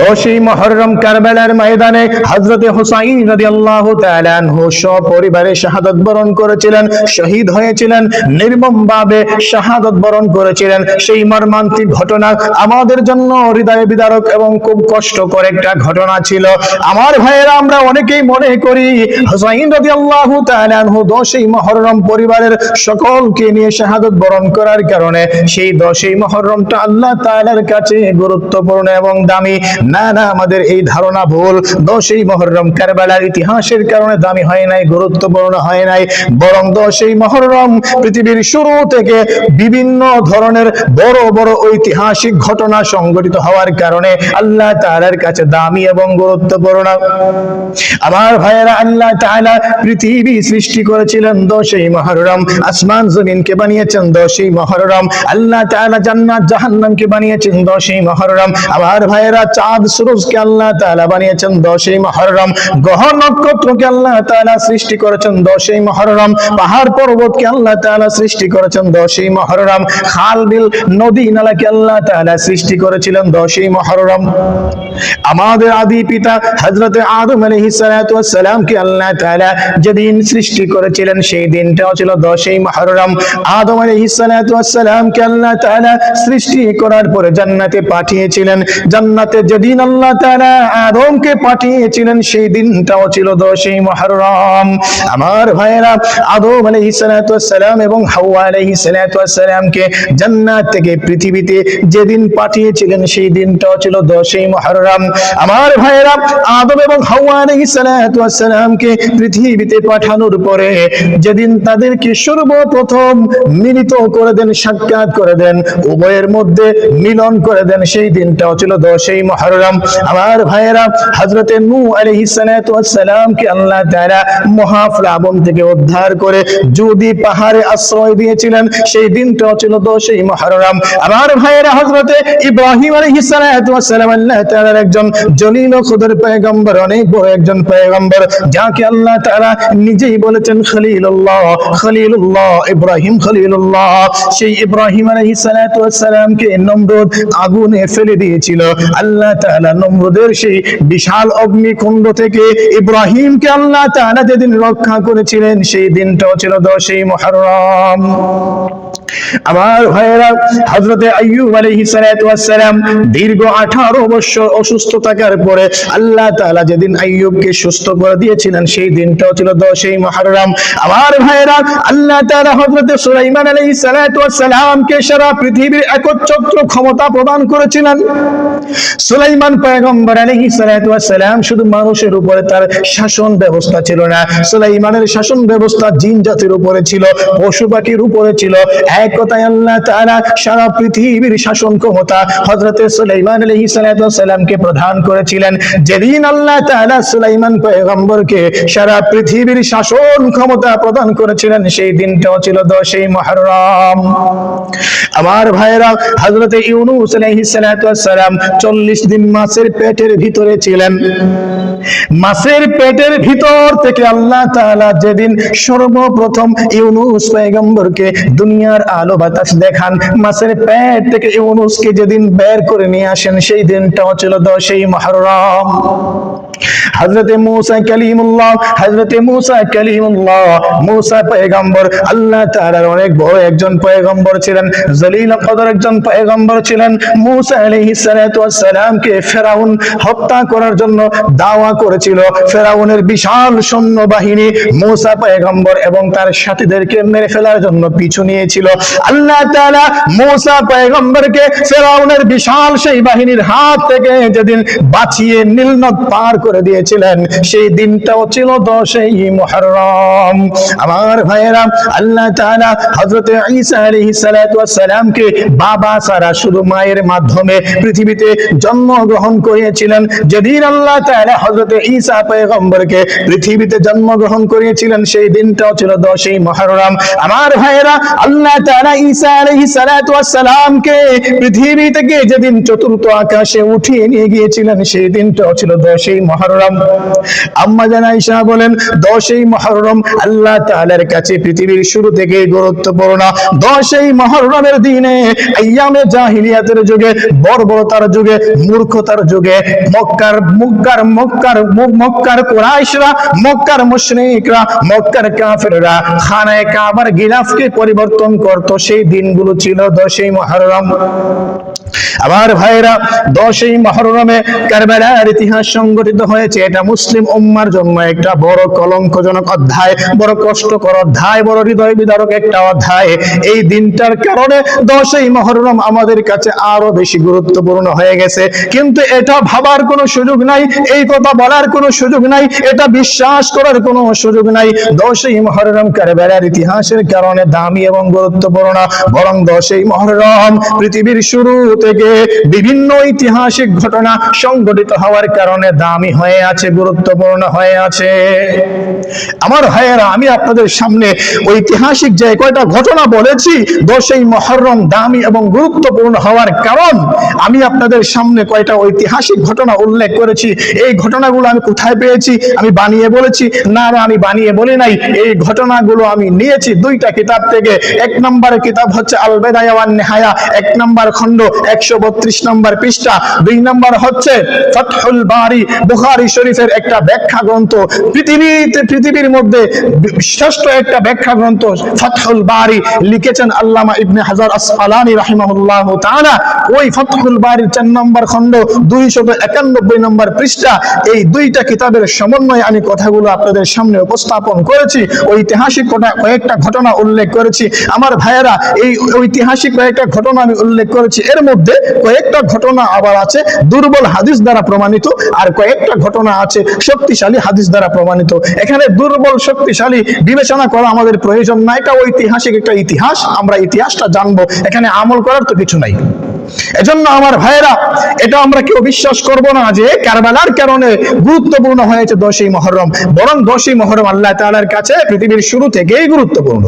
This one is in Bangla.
দশই মহররম কারবালার ময়দানে হযরতে হুসাইন রাদিয়াল্লাহু তাআলা আনহু সপরিবারে শাহাদাত বরণ করেছিলেন, শহীদ হয়েছিলেন নির্মমভাবে শাহাদাত বরণ করেছিলেন। সেই মর্মান্তিক ঘটনা আমাদের জন্য হৃদয় বিদারক এবং খুব কষ্টকর একটা ঘটনা ছিল। আমার ভাইয়েরা, আমরা অনেকেই মনে করি, হুসাইন রাদিয়াল্লাহু তাআলা আনহু দশই মহররম পরিবারের সকলকে নিয়ে শাহাদত বরণ করার কারণে সেই দশই মহররমটা আল্লাহ তাআলার কাছে গুরুত্বপূর্ণ এবং দামি। না না, আমাদের এই ধারণা ভুল। দশই মহররম কারবালার ইতিহাসের কারণে দামি হয় নাই, গুরুত্বপূর্ণ হয় নাই। বরং দশই মহররম পৃথিবীর শুরু থেকে বিভিন্ন ধরনের বড় বড় ঐতিহাসিক ঘটনা সংঘটিত হওয়ার কারণে আল্লাহ তাআলার কাছে দামি এবং গুরুত্বপূর্ণ। আমার ভাইয়েরা, আল্লাহ তাআলা পৃথিবী সৃষ্টি করেছিলেন দশই মহরম। আসমান জমিনকে বানিয়েছেন দশই মহররম আল্লাহ তাআলা জান্নাত জাহান্নামকে বানিয়েছেন দশই মহররম আমার ভাইয়েরা চাঁদ সূরজকে আল্লাহ তাআলা বানিয়েছেন দশই মহররম গ্রহ নক্ষত্রকে আল্লাহ তাআলা সৃষ্টি করেছেন দশই মহররম পাহাড় পর্বতকে আল্লাহ তাআলা সৃষ্টি করেছেন দশই মহররম খাল বিল নদী নালাকে আল্লাহ তাআলা সৃষ্টি করেছিলেন দশই মহররম আমাদের আদি পিতা হযরতে আদম আলাইহিস সালাতু ওয়াস সালামকে আল্লাহ তাআলা যেদিন সৃষ্টি করেছিলেন সেই দিনটাও ছিল দশই মহররম আদম আলাইহিস সালাতু ওয়াস সালামকে আল্লাহ তাআলা সৃষ্টি করার পরে জান্নাতে পাঠিয়েছিলেন। জান্নাতে যেদিন আল্লাহ তাআলা আদমকে পাঠিয়েছিলেন, সেই দিনটাও ছিল দশই মহররম আমার ভাইয়েরা, আদম ওয়াস সালাম এবং হাওয়া আলাইহিস সালাতু সালামকে জান্নাত থেকে পৃথিবীতে যেদিন পাঠিয়েছিলেন, সেই দিনটাও ছিল দশই মহররম আমার ভাইয়েরা, আদম এবং হাওয়া আলাইহিস সালাতু সালামকে পৃথিবীতে পাঠানোর পরে যেদিন তাদেরকে সর্বপ্রথম মিলিত করে দেন, সাক্ষাৎ করে দেন, উভয়ের মধ্যে মিলন করে দেন, সেই দিনটাও ছিল দশই মহররম আমার ভাইয়েরা আলাইহিস সালাতু ওয়াস সালামকে আল্লাহ তাআলা মহাপ্লাবন থেকে উদ্ধার করে যদি পাহাড়ে আশ্রয় দিয়েছিলেন, সেই দিনটাও ছিল দশই মহররম আমার ভাইয়েরা, হযরতে ইব্রাহিম ওয়াস সালাম আল্লাহ তাআলার একজন জলিল খুদর পয়গম্বর, অনেক বড় একজন পয়গম্বর, যাকে আল্লাহ তারা নিজেই বলেছেন খলিলুল্লাহ খলিলুল্লাহ, ইব্রাহিম খলিলুল্লাহ। সেই ইব্রাহিম ওয়াস সালামকে নমরুদ আগুনে ফেলে দিয়েছিল। আল্লাহ নমরুদের সেই বিশাল অগ্নিকুণ্ড থেকে ইব্রাহিমকে আল্লাহ তাআলা যেদিন রক্ষা করেছিলেন, সেই দিনটাও ছিল দশই মুহররম। আমার ভাইয়েরা, হযরতে আইয়ুব আলাইহিস সালাম দীর্ঘ 18 বছর অসুস্থ থাকার পরে আল্লাহ তাআলা যেদিন আইয়ুবকে সুস্থ করে দিয়েছিলেন, সেই দিনটাও ছিল 10ই মুহররম। আমার ভাইয়েরা, আল্লাহ তাআলা হযরতে সুলাইমান আলাইহিস সালাতু সারা পৃথিবীর একচ্ছত্র ক্ষমতা প্রদান করেছিলেন। সুলাইমান পয়গম্বর ওয়াস সালাম শুধু মানুষের উপরে তার শাসন ব্যবস্থা ছিল না। সুলাইমানের শাসন ব্যবস্থা জিন জাতির উপরে ছিল, পশু পাখির উপরে ছিল। এক কথায় আল্লাহ তাআলা সারা পৃথিবীর শাসন ক্ষমতা হযরতে সুলাইমান ওয়াস সালামকে প্রদান করেছিলেন। যেদিন আল্লাহ তাআলা সুলাইমান পয়গম্বরকে সারা পৃথিবীর শাসন ক্ষমতা প্রদান করেছিলেন, সেই দিনটাও ছিল দশই মুহররম আমার ভাইরা হযরতে ইউনূস ওয়াস সালাম 40 মাছের পেটের ভিতরে ছিলেন। মাছের পেটের ভিতর থেকে আল্লাহ তাআলা যেদিন সর্বপ্রথম ইউনূস পয়গম্বরকে দুনিয়ার আলো বাতাস দেখান, মাছের পেট থেকে ইউনূসকে যেদিন বের করে নিয়ে আসেন, সেই দিনটাও ছিল দশই মুহররম হযরতে মূসা কালিমুল্লাহ, হযরতে মূসা কালিমুল্লাহ, মূসা পয়গম্বর, আল্লাহ তাআলার অনেক বড় একজন পয়গম্বর ছিলেন, জলিল কদর একজন পয়গম্বর ছিলেন, মূসা আলাইহিস সালাতু ওয়াস সালামকে ফেরাউন হত্যা করার জন্য দাওয়া করেছিল, ফেরাউনের বিশাল সৈন্য বাহিনী মূসা পয়গম্বর এবং তার সাথীদেরকে মেরে ফেলার জন্য পিছু নিয়েছিল। আল্লাহ তাআলা মূসা পয়গম্বরকে ফেরাউনের বিশাল সেই বাহিনীর হাত থেকে যেদিন বাঁচিয়ে নীলনদ পার করে দিয়েছিলেন, সেই দিনটাও ছিল দশই মুহররম। আমার ভাইয়েরা, আল্লাহ তাআলা হযরতে ঈসা আলাইহিস সালাতু ওয়াস সালামকে বাবা ছাড়া শুধু মায়ের মাধ্যমে পৃথিবীতে জন্মগ্রহণ করিয়েছিলেন। যেদিন আল্লাহ তাআলা হযরত হযরত ঈসা পয়গম্বরকে পৃথিবীতে জন্মগ্রহণ করিয়েছিলেন, সেই দিনটাও ছিল দশই মহররম আমার ভাইয়েরা, আল্লাহ তাআলা ঈসা আলাইহিস সালাতু ওয়াস সালামকে পৃথিবী থেকে যেদিন চতুর্থ আকাশে উঠিয়ে নিয়ে গিয়েছিলেন, সেই দিনটাও ছিল দশই মহররম আম্মা জান আয়েশা বলেন, দশই মহররম আল্লাহ তাআলার কাছে পৃথিবীর শুরু থেকেই গুরুত্বপূর্ণ। দশই মহররমের দিনে আইয়ামে জাহিলিয়াতের যুগে, বর্বরতার যুগে, মূর্খতার যুগে, মক্কার মক্কার মক্কার মক্কার কুরাইশরা, মক্কার মুশরিকরা, মক্কার কাফেররা খানায় কাবার গিলাফকে পরিবর্তন করত। সেই দিনগুলো ছিল দশই মহররম আমার ভাইরা দশই মহরমে কারবালার ইতিহাস সংগঠিত হয়েছে। এটা মুসলিম উম্মার জন্য একটা বড় কলঙ্কজনক অধ্যায়, বড় কষ্টকর অধ্যায়, বড় হৃদয় বিদারক একটা অধ্যায়। এই দিনটার কারণে দশই মহরম আমাদের কাছে আরও বেশি গুরুত্বপূর্ণ হয়ে গেছে। কিন্তু এটা ভাবার কোনো সুযোগ নাই। এই কথা বলার কোনো সুযোগ নাই, এটা বিশ্বাস করার কোনো সুযোগ নাই। দশই মহরম কারবালার ইতিহাসের কারণে দামি এবং গুরুত্বপূর্ণ, বরং দশই মহরম পৃথিবীর শুরু থেকে বিভিন্ন ঐতিহাসিক ঘটনা সংঘটিত হওয়ার কারণে দামি হয়ে আছে, গুরুত্বপূর্ণ হয়ে আছে। আমার ভাইয়েরা, আমি আপনাদের সামনে ঐতিহাসিক যে কয়টা ঘটনা বলেছি, দশই মহরম দামি এবং গুরুত্বপূর্ণ হওয়ার কারণ আমি আপনাদের সামনে কয়টা ঐতিহাসিক ঘটনা উল্লেখ করেছি, এই ঘটনাগুলো আমি কোথায় পেয়েছি, আমি বানিয়ে বলেছি? না আমি বানিয়ে বলি নাই। এই ঘটনাগুলো আমি নিয়েছি দুইটা কিতাব থেকে। এক নম্বর কিতাব হচ্ছে আল বেদায়া ওয়ান নেহায়া, এক নম্বর খণ্ড, একশো বত্রিশ নম্বর পৃষ্ঠা। দুই নম্বর হচ্ছে ফতহুল বারি, বুখারী শরীফের একটা ব্যাখ্যা গ্রন্থ পৃথিবীতে, পৃথিবীর মধ্যে শ্রেষ্ঠ একটা ব্যাখ্যা গ্রন্থ ফতহুল বারি। লিখেছেন আল্লামা ইবনে হাজার আসফালানি রাহিমাহুল্লাহ তাআলা। ওই ফতহুল বারির চার নম্বর খণ্ড, দুইশত একানব্বই নম্বর পৃষ্ঠা। এই দুইটা কিতাবের সমন্বয়ে আমি কথাগুলো আপনাদের সামনে উপস্থাপন করেছি। ঐতিহাসিক কয়েকটা ঘটনা উল্লেখ করেছি। আমার ভাইয়েরা, এই ঐতিহাসিক কয়েকটা ঘটনা আমি উল্লেখ করেছি। এর মধ্যে কয়েকটা ঘটনা আবার আছে, দুর্বল হাদিস দ্বারা প্রমাণিত, আর কয়েকটা ঘটনা আছে শক্তিশালী হাদিস দ্বারা প্রমাণিত। এখানে দুর্বল, শক্তিশালী বিবেচনা করা আমাদের প্রয়োজন না। এটা ঐতিহাসিক একটা ইতিহাস, আমরা ইতিহাসটা জানব। এখানে আমল করার তো কিছু নাই। এজন্য আমার ভাইয়েরা, এটা আমরা কেউ বিশ্বাস করব না যে কারবালার কারণে গুরুত্বপূর্ণ হয়েছে দশই মহরম, বরং দশই মহরম আল্লাহ তালার কাছে পৃথিবীর শুরু থেকেই গুরুত্বপূর্ণ।